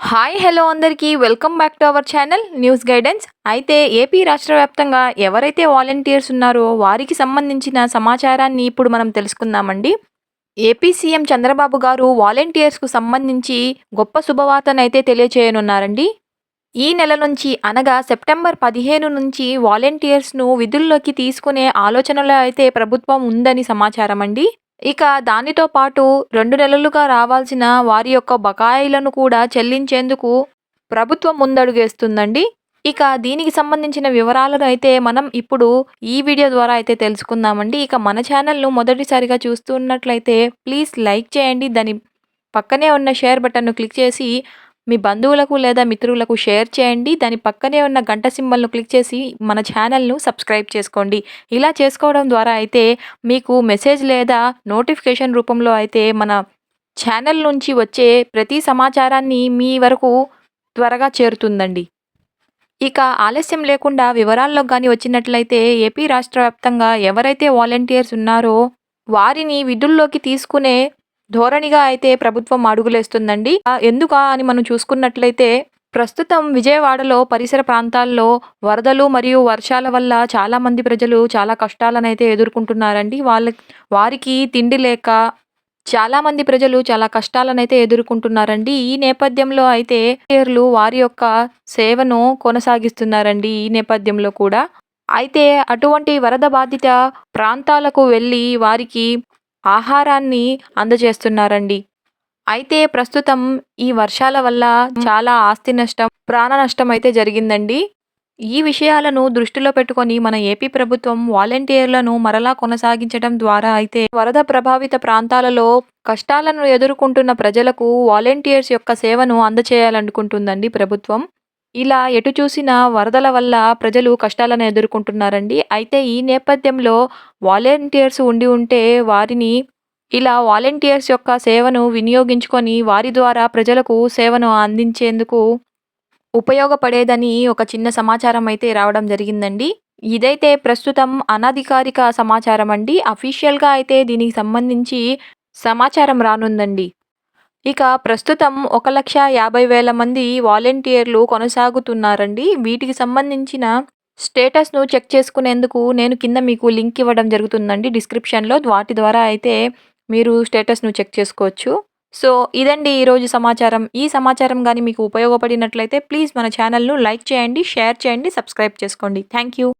Hi hello అందరికీ. Welcome back to our channel news guidance. అయితే AP రాష్ట్ర వ్యాప్తంగా ఎవరైతే వాలంటీర్స్ ఉన్నారో వారికి సంబంధించిన సమాచారాన్ని ఇప్పుడు మనం తెలుసుకుందామండి. ఏపీ సీఎం చంద్రబాబు గారు వాలంటీర్స్కు సంబంధించి గొప్ప శుభవార్తనైతే తెలియచేయనున్నారండి. ఈ నెల నుంచి అనగా సెప్టెంబర్ పదిహేను నుంచి వాలంటీర్స్ను విధుల్లోకి తీసుకునే ఆలోచనలో అయితే ప్రభుత్వం ఉందని సమాచారం అండి ఇక దానితో పాటు రెండు నెలలుగా రావాల్సిన వారి యొక్క బకాయిలను కూడా చెల్లించేందుకు ప్రభుత్వం ముందడుగేస్తుందండి. ఇక దీనికి సంబంధించిన వివరాలను అయితే మనం ఇప్పుడు ఈ వీడియో ద్వారా అయితే తెలుసుకుందామండి. ఇక మన ఛానల్ను మొదటిసారిగా చూస్తున్నట్లయితే ప్లీజ్ లైక్ చేయండి. దాని పక్కనే ఉన్న షేర్ బటన్ను క్లిక్ చేసి మీ బంధువులకు లేదా మిత్రులకు షేర్ చేయండి. దాని పక్కనే ఉన్న గంట సింబల్ను క్లిక్ చేసి మన ఛానల్ను సబ్స్క్రైబ్ చేసుకోండి. ఇలా చేసుకోవడం ద్వారా అయితే మీకు మెసేజ్ లేదా నోటిఫికేషన్ రూపంలో అయితే మన ఛానల్ నుంచి వచ్చే ప్రతి సమాచారాన్ని మీ వరకు త్వరగా చేరుతుందండి. ఇక ఆలస్యం లేకుండా వివరాల్లో కానీ వచ్చినట్లయితే ఏపీ రాష్ట్ర వ్యాప్తంగా ఎవరైతే వాలంటీర్స్ ఉన్నారో వారిని విధుల్లోకి తీసుకునే ధోరణిగా అయితే ప్రభుత్వం అడుగులేస్తుందండి. ఎందుకా అని మనం చూసుకున్నట్లయితే ప్రస్తుతం విజయవాడలో పరిసర ప్రాంతాల్లో వరదలు మరియు వర్షాల వల్ల చాలామంది ప్రజలు చాలా కష్టాలను అయితే ఎదుర్కొంటున్నారండి. వాళ్ళ వారికి తిండి లేక చాలామంది ప్రజలు చాలా కష్టాలను అయితే ఎదుర్కొంటున్నారండి. ఈ నేపథ్యంలో అయితే పేర్లు వారి యొక్క సేవను కొనసాగిస్తున్నారండి ఈ నేపథ్యంలో కూడా. అయితే అటువంటి వరద బాధిత ప్రాంతాలకు వెళ్ళి వారికి ఆహారాన్ని అందజేస్తున్నారండి. అయితే ప్రస్తుతం ఈ వర్షాల వల్ల చాలా ఆస్తి నష్టం ప్రాణ నష్టం అయితే జరిగిందండి. ఈ విషయాలను దృష్టిలో పెట్టుకొని మన ఏపీ ప్రభుత్వం వాలంటీర్లను మరలా కొనసాగించడం ద్వారా అయితే వరద ప్రభావిత ప్రాంతాలలో కష్టాలను ఎదుర్కొంటున్న ప్రజలకు వాలంటీర్స్ యొక్క సేవను అందచేయాలనుకుంటుందండి ప్రభుత్వం. ఇలా ఎటు చూసిన వరదల వల్ల ప్రజలు కష్టాలను ఎదుర్కొంటున్నారండి. అయితే ఈ నేపథ్యంలో వాలంటీర్స్ ఉండి ఉంటే వారిని ఇలా వాలంటీర్స్ యొక్క సేవను వినియోగించుకొని వారి ద్వారా ప్రజలకు సేవను అందించేందుకు ఉపయోగపడేదని ఒక చిన్న సమాచారం అయితే రావడం జరిగిందండి. ఇదైతే ప్రస్తుతం అనధికారిక సమాచారం అండి అఫీషియల్గా అయితే దీనికి సంబంధించి సమాచారం రానుందండి. ఇక ప్రస్తుతం ఒక లక్ష యాభై వేల మంది వాలంటీర్లు కొనసాగుతున్నారండి. వీటికి సంబంధించిన స్టేటస్ను చెక్ చేసుకునేందుకు నేను కింద మీకు లింక్ ఇవ్వడం జరుగుతుందండి. డిస్క్రిప్షన్లో వాటి ద్వారా అయితే మీరు స్టేటస్ను చెక్ చేసుకోవచ్చు. సో ఇదండి ఈరోజు సమాచారం. ఈ సమాచారం కానీ మీకు ఉపయోగపడినట్లయితే ప్లీజ్ మన ఛానల్ను లైక్ చేయండి షేర్ చేయండి సబ్స్క్రైబ్ చేసుకోండి. Thank you.